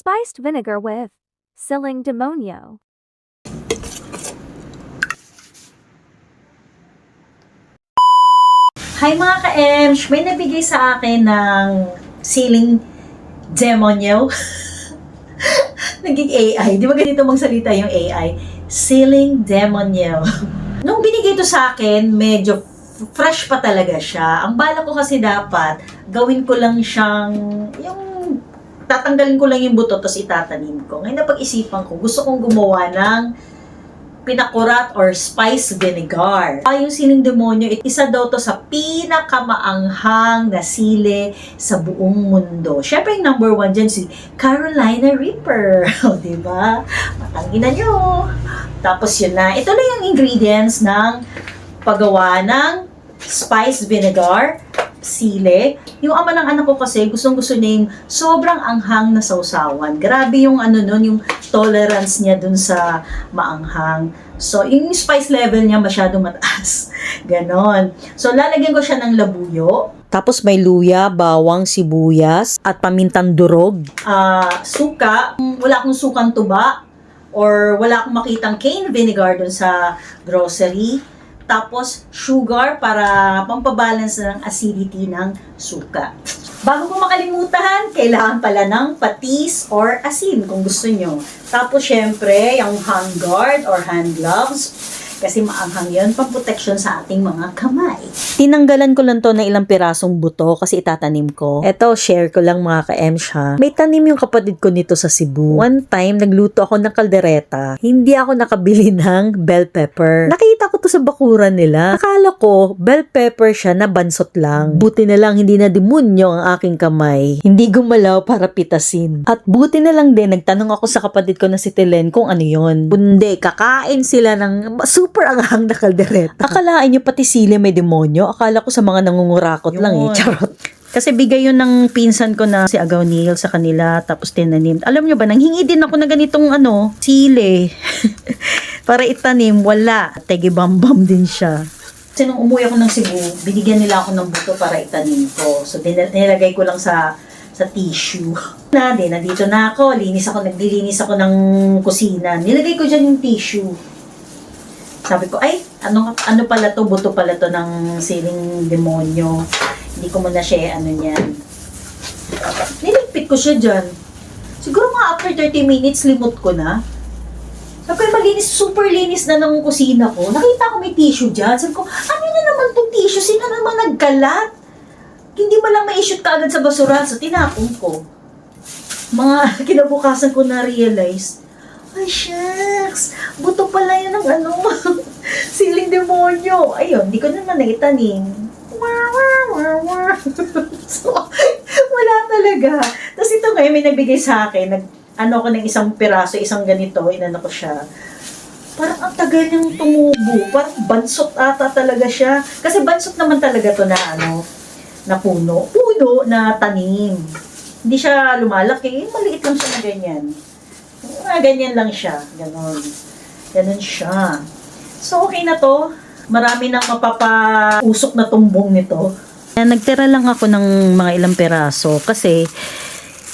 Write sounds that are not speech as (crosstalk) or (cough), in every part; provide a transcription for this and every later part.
Spiced vinegar with Siling demonio. Hi mga ka-Emsh! May nabigay sa akin ng ceiling demonyo. (laughs) Naging AI. Di ba ganito magsalita yung AI? Ceiling demonyo. (laughs) Nung binigay to sa akin, medyo fresh pa talaga siya. Ang bala ko kasi dapat, gawin ko lang siyang, yung tatanggalin ko lang yung buto tapos itatanim ko. Ngayon napag-isipan ko, gusto kong gumawa ng pinakurat or spice vinegar. Ah, yung siling demonyo, isa daw to sa pinakamaanghang na sili sa buong mundo. Siyempre, yung number one dyan si Carolina Reaper. (laughs) O, di ba? Matanginan nyo. Tapos yun na. Ito na yung ingredients ng paggawa ng spice vinegar, sili. Yung ama ng anak ko kasi, gustong gusto niya yung sobrang anghang na sausawan. Grabe yung ano nun, yung tolerance niya dun sa maanghang. So, yung spice level niya masyadong mataas. (laughs) Ganon. So, lalagyan ko siya ng labuyo. Tapos may luya, bawang, sibuyas, at pamintang durog. ah suka. Wala akong sukang tuba or wala akong makitang cane vinegar dun sa grocery. Tapos, sugar para pampabalance ng acidity ng suka. Bago ko makalimutan, kailangan pala ng patis or asin kung gusto nyo. Tapos, syempre, yung hand guard or hand gloves. Kasi maanghang yun, pang protection sa ating mga kamay. Tinanggalan ko lang to ng ilang pirasong buto kasi itatanim ko. Eto, share ko lang mga ka-M siya. May tanim yung kapatid ko nito sa Cebu. One time, nagluto ako ng kaldereta. Hindi ako nakabili (laughs) ng bell pepper. Nakita ko to sa bakuran nila. Akala ko, bell pepper siya na bansot lang. Buti na lang hindi na demonyo ang aking kamay. Hindi gumalaw para pitasin. At buti na lang din, nagtanong ako sa kapatid ko na si Telen kung ano yon. Kundi, kakain sila ng super anghang na kaldereta. Akalain nyo pati sili may demonyo. Akala ko sa mga nangungurakot lang eh. Yun. Charot. Kasi bigay yun ng pinsan ko na si Agaw Neil sa kanila tapos tinanim. Alam nyo ba, nanghingi din ako na ganitong ano, sili. (laughs) Para itanim, wala. Tegi bam din siya. Kasi nung umuwi ako ng Cebu, binigyan nila ako ng buto para itanim ko. So, din- nilagay ko lang sa sa tissue. (laughs) Na, di, nandito na ako. Linis ako, naglilinis ako ng kusina. Nilagay ko dyan yung tissue. Sabi ko, ay, ano, ano pala to, buto pala to ng siling demonyo. Hindi ko muna siya, ano niyan. Niligpit ko siya dyan. Siguro mga after 30 minutes, limot ko na. Sabi ko, malinis, super linis na ng kusina ko. Nakita ko may tissue dyan. Sabi ko, ano na naman tong tissue? Sino naman nagkalat? Hindi ba lang ma-shoot ka agad sa basura? So, tinapon ko. Mga (laughs) kinabukasan ko na-realize, ay, shucks! Buto pala yan ng ano, (laughs) siling demonyo. Ayun, di ko naman naitanim. Wah, wah, wah, wah. (laughs) so, wala talaga. Tapos ito ngayon, may nagbigay sa akin, nag, ano ko ng isang piraso, isang ganito, inano ko siya. Parang ang tagal niyang tumubo. Parang bansot ata talaga siya. Kasi bansot naman talaga to na ano, na puno. Puno na tanim. Hindi siya lumalaki. Maliit lang siya na ganyan. Mga ganyan lang siya. Ganon. Ganon siya. So, okay na to. Marami nang mapapausok na tumbong nito. Nagtira lang ako ng mga ilang peraso kasi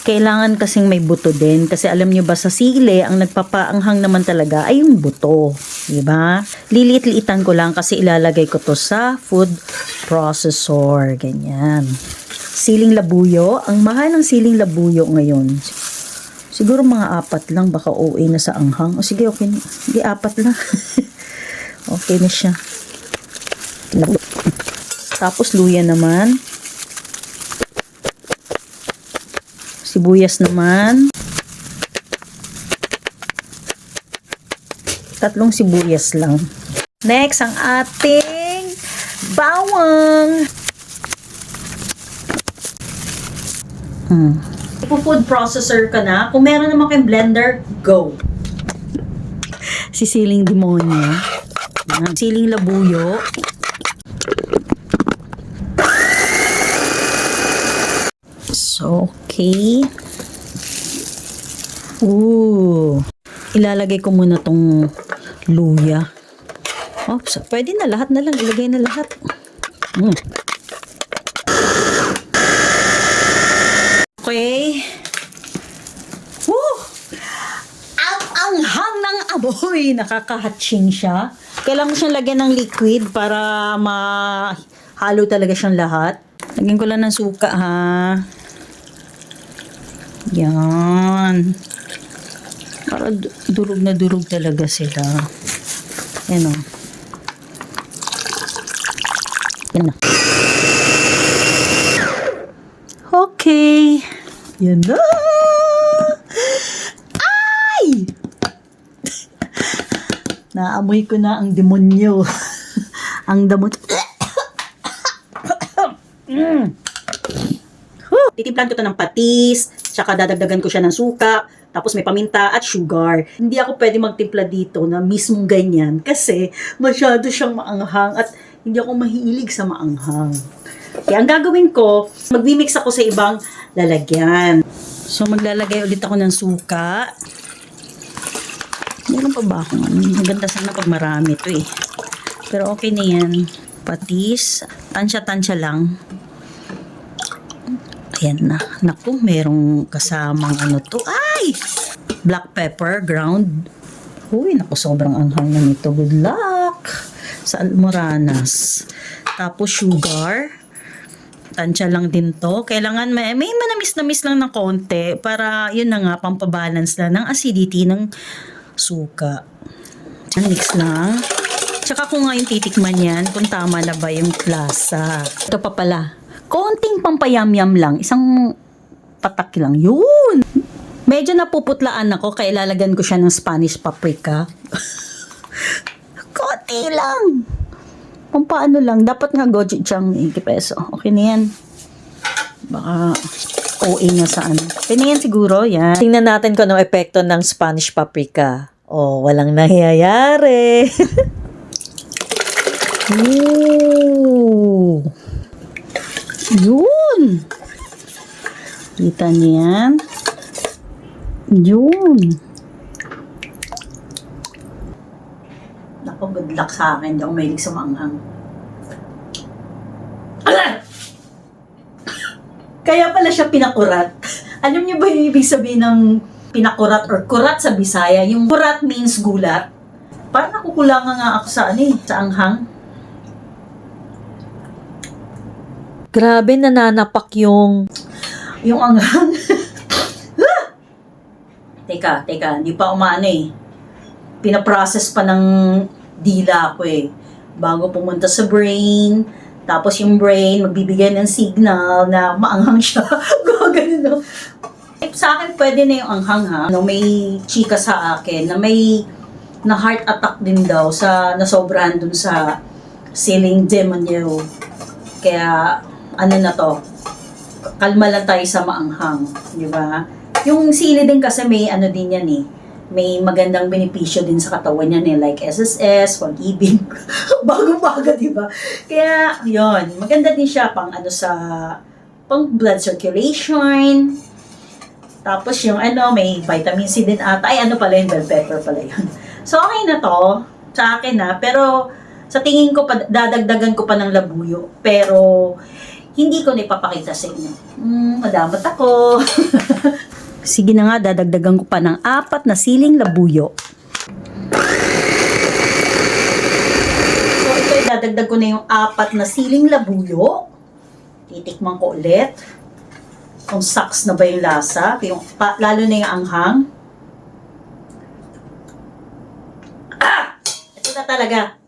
kailangan kasing may buto din kasi alam nyo ba sa sili ang nagpapaanghang naman talaga ay yung buto, di ba? Liliit-liitan ko lang kasi ilalagay ko to sa food processor, ganyan. Siling labuyo, ang mahal ng siling labuyo ngayon. Siguro mga apat lang, baka OA na sa anghang. O sige, okay na. Hindi, apat lang. (laughs) okay na siya. Tapos luya naman. Sibuyas naman. Tatlong sibuyas lang. Next, ang ating bawang. Hmm. Ipo-food processor ka na. Kung meron naman kayong blender, go. Sisiling demonyo. Yan. Siling labuyo. So, okay. Ooh. Ilalagay ko muna tong luya. Oops, pwede na lahat na lang. Ilagay na lahat. Mm. Okay. Woo! Uy, (laughs) nakakahatching siya. Kailangan mo siyang lagyan ng liquid para mahalo talaga siyang lahat. Lagyan ko lang ng suka ha. Yan. Para du- durog na durog talaga sila. Yan o. Yan na. Okay. Yan na. Ay! Naamoy ko na ang demonyo. (laughs) ang damot. mm. (coughs) Titimplan ko to ng patis, tsaka dadagdagan ko siya ng suka, tapos may paminta at sugar. Hindi ako pwede magtimpla dito na mismong ganyan kasi masyado siyang maanghang at hindi ako mahilig sa maanghang. Kaya ang gagawin ko, magmimix ako sa ibang lalagyan. So maglalagay ulit ako ng suka. Meron pa ba akong ano? Maganda sana pag marami to eh. Pero okay na yan. Patis. Tansya-tansya lang. Ayan na. Naku, merong kasamang ano to. Ay! Black pepper, ground. Uy, naku, sobrang anghang na nito. Good luck! Sa almoranas. Tapos sugar. Tansya lang din to. Kailangan may, may manamis-namis lang ng konti para yun na nga, pampabalance lang ng acidity ng suka. Mix lang. Tsaka kung ngayon titikman yan, kung tama na ba yung lasa. Ito pa pala. Konting pampayamyam lang. Isang patak lang. Yun! Medyo napuputlaan ako kaya ilalagyan ko siya ng Spanish paprika. (laughs) Konti lang. Kung paano lang. Dapat nga gochujang 80 peso. Okay na yan. Baka OA na sa ano. Okay na yan siguro. Yan. Tingnan natin kung anong epekto ng Spanish paprika. Oh, walang nangyayari. (laughs) Ooh. Yun. Kita niyan. Yun. Naku, good luck sa akin. Hindi ako mahilig sa maanghang. Kaya pala siya pinakurat. Alam niyo ba yung ibig sabihin ng pinakurat or kurat sa Bisaya? Yung kurat means gulat. Parang nakukulangan nga ako sa ano eh, sa anghang. Grabe, nananapak yung... Yung anghang. (laughs) teka, teka, hindi pa umano eh. Pinaprocess pa ng dila ko eh. Bago pumunta sa brain, tapos yung brain magbibigay ng signal na maanghang siya. (laughs) Gagano no. Sa akin pwede na yung anghang ha. No, may chika sa akin na may na heart attack din daw sa nasobrahan dun sa ceiling demonyo. Kaya ano na to, kalma lang tayo sa maanghang, di ba? Yung sili din kasi may ano din yan eh, may magandang benepisyo din sa katawan niya eh, like SSS, pag-ibig, (laughs) bago-bago, di ba? Kaya, yon maganda din siya pang ano sa, pang blood circulation, tapos yung ano, may vitamin C din ata, ay ano pala yung bell pepper pala yun. (laughs) So, okay na to, sa akin na, pero sa tingin ko, dadagdagan ko pa ng labuyo, pero hindi ko na ipapakita sa inyo. Hmm, madamat ako. (laughs) Sige na nga, dadagdagan ko pa ng apat na siling labuyo. so, ito dadagdag ko na yung apat na siling labuyo. Titikman ko ulit. Kung saks na ba yung lasa. Yung, pa, lalo na yung anghang. Ah! Ito na talaga.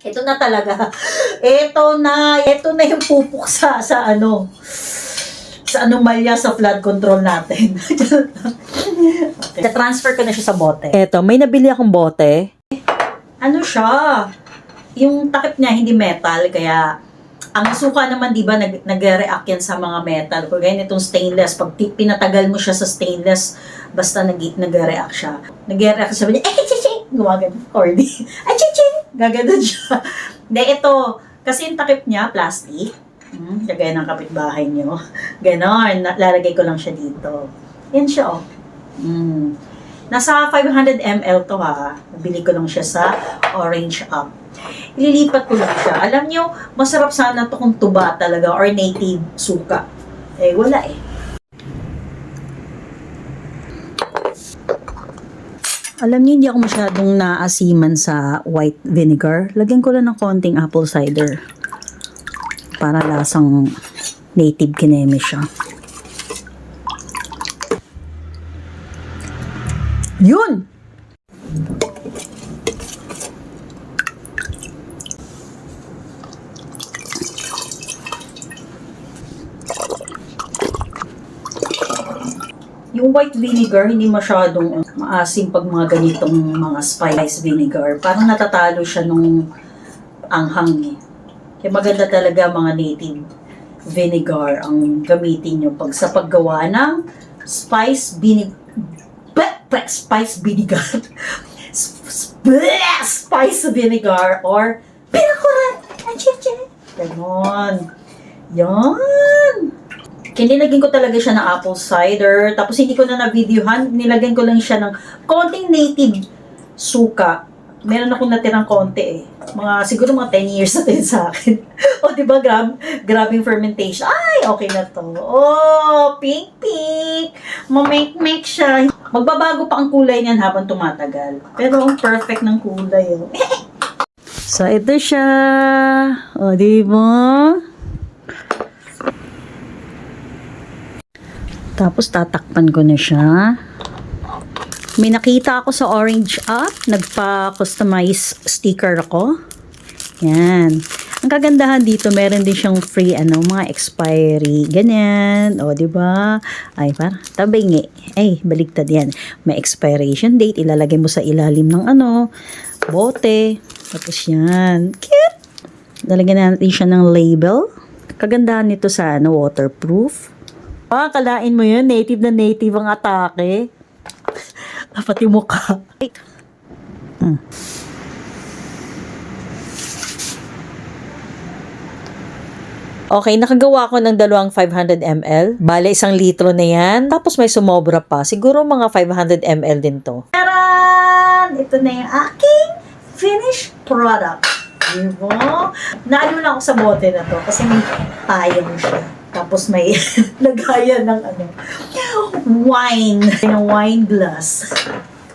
Ito na talaga. (laughs) Ito na. Ito na yung pupuk sa, sa ano sa anomalya sa flood control natin. (laughs) okay. transfer ko na siya sa bote. Eto, may nabili akong bote. ano siya, yung takip niya hindi metal, kaya ang suka naman, di ba, nag, nag-react yan sa mga metal. Kung ganyan itong stainless, pag pinatagal mo siya sa stainless, basta nag, nag-react siya. Nag-react siya, eh, chiching! Gumagano, corny. Ay, (laughs) chiching! Gaganon siya. (laughs) Hindi, ito, kasi yung takip niya, plastic. Hmm, kagaya ng kapitbahay niyo. (laughs) Ganon, lalagay ko lang siya dito. Yan siya, oh. Mm. Nasa 500 ml to ha. Nabili ko lang siya sa Orange Up. Ililipat ko lang siya. Alam nyo, masarap sana to kung tuba talaga or native suka. Eh, wala eh. Alam niyo, hindi ako masyadong naasiman sa white vinegar. Lagyan ko lang ng konting apple cider. Para lasang native kineme siya. Yun! Yung white vinegar, hindi masyadong maasim pag mga ganitong mga spice vinegar. Parang natatalo siya nung anghang eh. Kaya maganda talaga mga native vinegar ang gamitin nyo pag sa paggawa ng spice vinegar. Spice vinegar. (laughs) Sp- sp- spice vinegar or pinakurat. Ganon. Yan. Kinilagyan ko talaga siya ng apple cider. Tapos hindi ko na na-videohan. Nilagyan ko lang siya ng konting native suka. Meron akong natirang konti eh. Mga, siguro mga 10 years na din sa akin. (laughs) o, di ba, grab, grabing fermentation. Ay, okay na to. Oh, pink, pink. Mamake-make siya. Magbabago pa ang kulay niyan habang tumatagal. Pero ang perfect ng kulay. Oh. (laughs) So, ito siya. O, di ba? Tapos, tatakpan ko na siya. May nakita ako sa Orange app. Nagpa-customize sticker ako. Yan. Ang kagandahan dito, meron din siyang free, ano, mga expiry. Ganyan. O, di ba? Ay, para, tabingi. Ay, baligtad yan. May expiration date. Ilalagay mo sa ilalim ng, ano, bote. Tapos yan. Cute! Lalagyan natin siya ng label. Kagandahan nito sa, ano, waterproof. Ah, kalain mo yun. Native na native ang atake. Yung mukha. Hmm. Okay, nakagawa ko ng dalawang 500 ml. Bale, isang litro na yan. Tapos may sumobra pa. Siguro mga 500 ml din to. Taran! Ito na yung aking finished product. Diba? Naano na ako sa bote na to kasi may payong siya. Tapos may (laughs) lagayan ng ano, wine. Ng wine glass.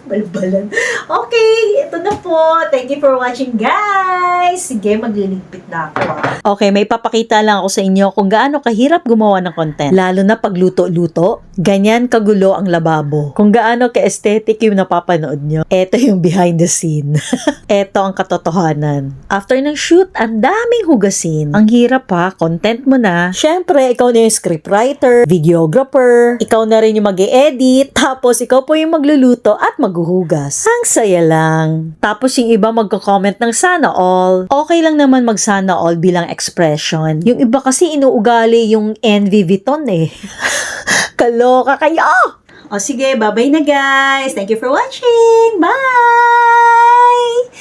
Balbalan. Okay, ito na po. Thank you for watching, guys. Sige, magliligpit na ako. ah. Okay, may papakita lang ako sa inyo kung gaano kahirap gumawa ng content. Lalo na pagluto-luto, ganyan kagulo ang lababo. Kung gaano ka-aesthetic yung napapanood nyo, eto yung behind the scene. (laughs) eto ang katotohanan. After ng shoot, ang daming hugasin. Ang hirap ha, content mo na. Siyempre, ikaw na yung scriptwriter, videographer, ikaw na rin yung mag edit tapos ikaw po yung magluluto at maghuhugas. Ang saya lang. Tapos yung iba magko-comment ng sana all. Okay lang naman mag sana all bilang expression. Yung iba kasi inuugali yung envy Vuitton eh. (laughs) Kaloka kayo! O sige, bye-bye na guys. Thank you for watching. Bye!